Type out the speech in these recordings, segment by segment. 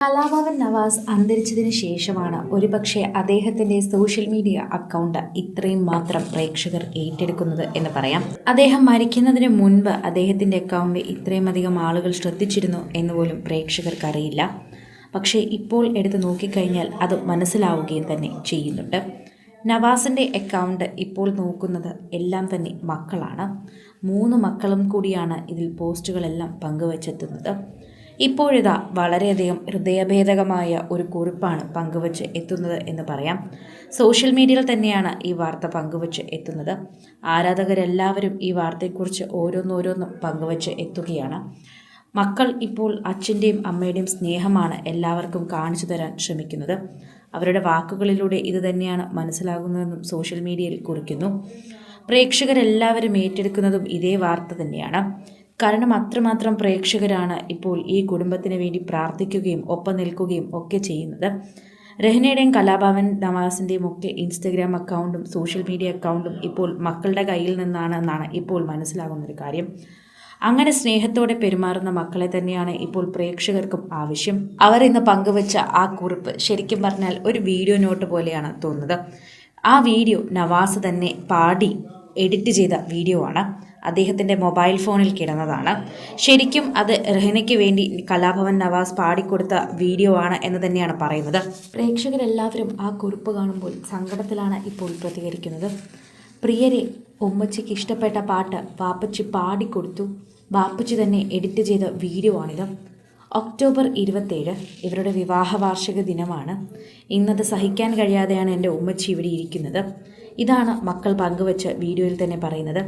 കലാഭവൻ നവാസ് അന്തരിച്ചതിന് ശേഷമാണ് ഒരുപക്ഷെ അദ്ദേഹത്തിന്റെ സോഷ്യൽ മീഡിയ അക്കൗണ്ട് ഇത്രയും മാത്രം പ്രേക്ഷകർ ഏറ്റെടുക്കുന്നത് എന്ന് പറയാം. അദ്ദേഹം മരിക്കുന്നതിന് മുൻപ് അദ്ദേഹത്തിന്റെ അക്കൗണ്ട് ഇത്രയും അധികം ആളുകൾ ശ്രദ്ധിച്ചിരുന്നു എന്ന് പോലും പ്രേക്ഷകർക്ക് അറിയില്ല പക്ഷേ ഇപ്പോൾ എടുത്ത് നോക്കിക്കഴിഞ്ഞാൽ അത് മനസ്സിലാവുകയും തന്നെ ചെയ്യുന്നുണ്ട്. നവാസിന്റെ അക്കൗണ്ട് ഇപ്പോൾ നോക്കുന്നത് എല്ലാം തന്നെ മക്കളാണ്. മൂന്ന് മക്കളും കൂടിയാണ് ഇതിൽ പോസ്റ്റുകളെല്ലാം പങ്കുവച്ചെത്തുന്നത്. ഇപ്പോഴിതാ വളരെയധികം ഹൃദയഭേദകമായ ഒരു കുറിപ്പാണ് പങ്കുവച്ച് എത്തുന്നത് എന്ന് പറയാം. സോഷ്യൽ മീഡിയയിൽ തന്നെയാണ് ഈ വാർത്ത പങ്കുവച്ച് എത്തുന്നത്. ആരാധകരെല്ലാവരും ഈ വാർത്തയെക്കുറിച്ച് ഓരോന്നോരോന്നും പങ്കുവച്ച് എത്തുകയാണ്. മക്കൾ ഇപ്പോൾ അച്ഛന്റെയും അമ്മയുടെയും സ്നേഹമാണ് എല്ലാവർക്കും കാണിച്ചു തരാൻ ശ്രമിക്കുന്നത്. അവരുടെ വാക്കുകളിലൂടെ ഇത് തന്നെയാണ് മനസ്സിലാകുന്നതെന്നും സോഷ്യൽ മീഡിയയിൽ കുറിക്കുന്നു. പ്രേക്ഷകരെല്ലാവരും ഏറ്റെടുക്കുന്നതും ഇതേ വാർത്ത തന്നെയാണ്. കാരണം അത്രമാത്രം പ്രേക്ഷകരാണ് ഇപ്പോൾ ഈ കുടുംബത്തിന് വേണ്ടി പ്രാർത്ഥിക്കുകയും ഒപ്പം നിൽക്കുകയും ഒക്കെ ചെയ്യുന്നത്. രഹ്നയുടെയും കലാഭവൻ നവാസിന്റെയും ഒക്കെ ഇൻസ്റ്റഗ്രാം അക്കൗണ്ടും സോഷ്യൽ മീഡിയ അക്കൗണ്ടും ഇപ്പോൾ മക്കളുടെ കയ്യിൽ നിന്നാണ് എന്നാണ് ഇപ്പോൾ മനസ്സിലാകുന്നൊരു കാര്യം. അങ്ങനെ സ്നേഹത്തോടെ പെരുമാറുന്ന മക്കളെ തന്നെയാണ് ഇപ്പോൾ പ്രേക്ഷകർക്കും ആവശ്യം. അവർ ഇന്ന് പങ്കുവച്ച ആ കുറിപ്പ് ശരിക്കും പറഞ്ഞാൽ ഒരു വീഡിയോ നോട്ട് പോലെയാണ് തോന്നുന്നത്. ആ വീഡിയോ നവാസ് തന്നെ പാടി എഡിറ്റ് ചെയ്ത വീഡിയോ ആണ്. അദ്ദേഹത്തിന്റെ മൊബൈൽ ഫോണിൽ കിടന്നതാണ്. ശരിക്കും അത് റഹനയ്ക്ക് വേണ്ടി കലാഭവൻ നവാസ് പാടിക്കൊടുത്ത വീഡിയോ ആണ് എന്ന് തന്നെയാണ് പറയുന്നത്. പ്രേക്ഷകരെല്ലാവരും ആ കുറിപ്പ് കാണുമ്പോൾ സങ്കടത്തിലാണ് ഇപ്പോൾ പ്രതികരിക്കുന്നത്. പ്രിയരെ ഉമ്മച്ചിക്ക് ഇഷ്ടപ്പെട്ട പാട്ട് വാപ്പച്ചി പാടിക്കൊടുത്തു. വാപ്പച്ചി തന്നെ എഡിറ്റ് ചെയ്ത വീഡിയോ ആണിത്. ഒക്ടോബർ ഇരുപത്തേഴ് ഇവരുടെ വിവാഹ വാർഷിക ദിനമാണ്. ഇന്നത് സഹിക്കാൻ കഴിയാതെയാണ് എന്റെ ഉമ്മച്ചി ഇവിടെ ഇരിക്കുന്നത്. ഇതാണ് മക്കൾ പങ്കുവച്ച വീഡിയോയിൽ തന്നെ പറയുന്നത്.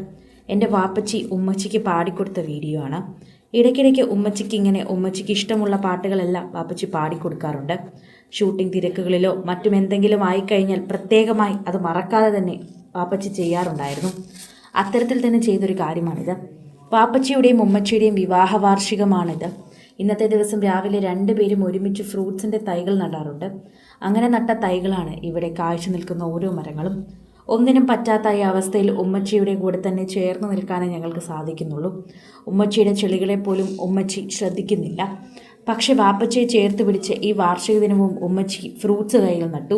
എന്റെ വാപ്പച്ചി ഉമ്മച്ചിക്ക് പാടിക്കൊടുത്ത വീഡിയോ ആണ്. ഇടയ്ക്കിടയ്ക്ക് ഉമ്മച്ചിക്ക് ഇങ്ങനെ ഉമ്മച്ചിക്ക് ഇഷ്ടമുള്ള പാട്ടുകളെല്ലാം വാപ്പച്ചി പാടിക്കൊടുക്കാറുണ്ട്. ഷൂട്ടിംഗ് തിരക്കുകളിലോ മറ്റും എന്തെങ്കിലും ആയിക്കഴിഞ്ഞാൽ പ്രത്യേകമായി അത് മറക്കാതെ തന്നെ വാപ്പച്ചി ചെയ്യാറുണ്ടായിരുന്നു. അത്തരത്തിൽ തന്നെ ചെയ്തൊരു കാര്യമാണിത്. വാപ്പച്ചിയുടെയും ഉമ്മച്ചിയുടെയും വിവാഹ വാർഷികമാണിത് ഇന്നത്തെ ദിവസം രാവിലെ രണ്ടുപേരും ഒരുമിച്ച് ഫ്രൂട്ട്സിന്റെ തൈകൾ നടാറുണ്ട്. അങ്ങനെ നട്ട തൈകളാണ് ഇവിടെ കാഴ്ച നിൽക്കുന്ന ഓരോ മരങ്ങളും. ഒന്നിനും പറ്റാത്ത ഈ അവസ്ഥയിൽ ഉമ്മച്ചിയുടെ കൂടെ തന്നെ ചേർന്ന് നിൽക്കാനേ ഞങ്ങൾക്ക് സാധിക്കുന്നുള്ളൂ. ഉമ്മച്ചിയുടെ ചെളികളെ പോലും ഉമ്മച്ചി ശ്രദ്ധിക്കുന്നില്ല. പക്ഷേ വാപ്പച്ചയെ ചേർത്ത് പിടിച്ച് ഈ വാർഷിക ദിനവും ഉമ്മച്ചി ഫ്രൂട്ട്സ് കയ്യിൽ നട്ടു.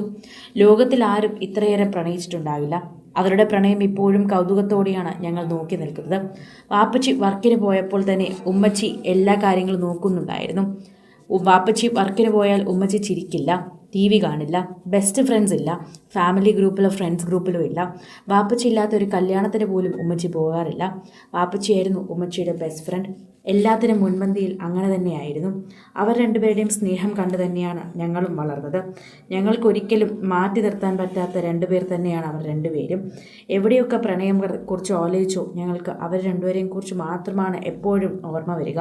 ലോകത്തിൽ ആരും ഇത്രയേറെ പ്രണയിച്ചിട്ടുണ്ടാവില്ല. അവരുടെ പ്രണയം ഇപ്പോഴും കൗതുകത്തോടെയാണ് ഞങ്ങൾ നോക്കി നിൽക്കുന്നത്. വാപ്പച്ചി വർക്കിന് പോയപ്പോൾ തന്നെ ഉമ്മച്ചി എല്ലാ കാര്യങ്ങളും നോക്കുന്നുണ്ടായിരുന്നു. വാപ്പച്ചി വർക്കിന് പോയാൽ ഉമ്മച്ചി ചിരിക്കില്ല. ടി വി കാണില്ല ബെസ്റ്റ് ഫ്രണ്ട്സ് ഇല്ല ഫാമിലി ഗ്രൂപ്പിലോ ഫ്രണ്ട്സ് ഗ്രൂപ്പിലോ ഇല്ല. വാപ്പച്ചി ഇല്ലാത്ത ഒരു കല്യാണത്തിന് പോലും ഉമ്മച്ചി പോകാറില്ല. വാപ്പച്ചിയായിരുന്നു ഉമ്മച്ചിയുടെ ബെസ്റ്റ് ഫ്രണ്ട് എല്ലാത്തിനും മുൻപന്തിയിൽ അങ്ങനെ തന്നെയായിരുന്നു. അവർ രണ്ടുപേരുടെയും സ്നേഹം കണ്ടു തന്നെയാണ് ഞങ്ങളും വളർന്നത്. ഞങ്ങൾക്കൊരിക്കലും മാറ്റി നിർത്താൻ പറ്റാത്ത രണ്ടുപേർ തന്നെയാണ് അവർ രണ്ടുപേരും. എവിടെയൊക്കെ പ്രണയം കുറിച്ച് ആലോചിച്ചോ ഞങ്ങൾക്ക് അവർ രണ്ടുപേരെയും കുറിച്ച് മാത്രമാണ് എപ്പോഴും ഓർമ്മ വരിക.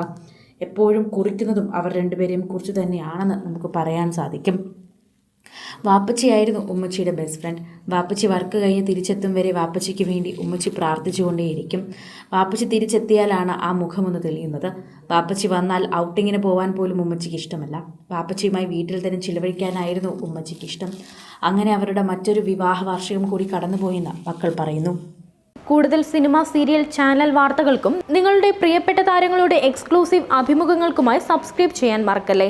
എപ്പോഴും കുറിക്കുന്നതും അവർ രണ്ടുപേരെയും കുറിച്ച് തന്നെയാണെന്ന് നമുക്ക് പറയാൻ സാധിക്കും. വാപ്പച്ചിയായിരുന്നു ഉമ്മച്ചിയുടെ ബെസ്റ്റ് ഫ്രണ്ട് വാപ്പച്ചി വർക്ക് കഴിഞ്ഞ് തിരിച്ചെത്തും വരെ വാപ്പച്ചിക്ക് വേണ്ടി ഉമ്മച്ചി പ്രാർത്ഥിച്ചുകൊണ്ടേയിരിക്കും. വാപ്പച്ചി തിരിച്ചെത്തിയാലാണ് ആ മുഖമൊന്ന് തെളിയുന്നത്. വാപ്പച്ചി വന്നാൽ ഔട്ടിങ്ങിന് പോകാൻ പോലും ഉമ്മച്ചിക്ക് ഇഷ്ടമല്ല. വാപ്പച്ചിയുമായി വീട്ടിൽ തന്നെ ചിലവഴിക്കാനായിരുന്നു ഉമ്മച്ചിക്ക് ഇഷ്ടം. അങ്ങനെ അവരുടെ മറ്റൊരു വിവാഹ വാർഷികം കൂടി കടന്നുപോയെന്ന് മക്കൾ പറയുന്നു. കൂടുതൽ സിനിമ സീരിയൽ ചാനൽ വാർത്തകൾക്കും നിങ്ങളുടെ പ്രിയപ്പെട്ട താരങ്ങളുടെ എക്സ്ക്ലൂസീവ് അഭിമുഖങ്ങൾക്കുമായി സബ്സ്ക്രൈബ് ചെയ്യാൻ മറക്കല്ലേ?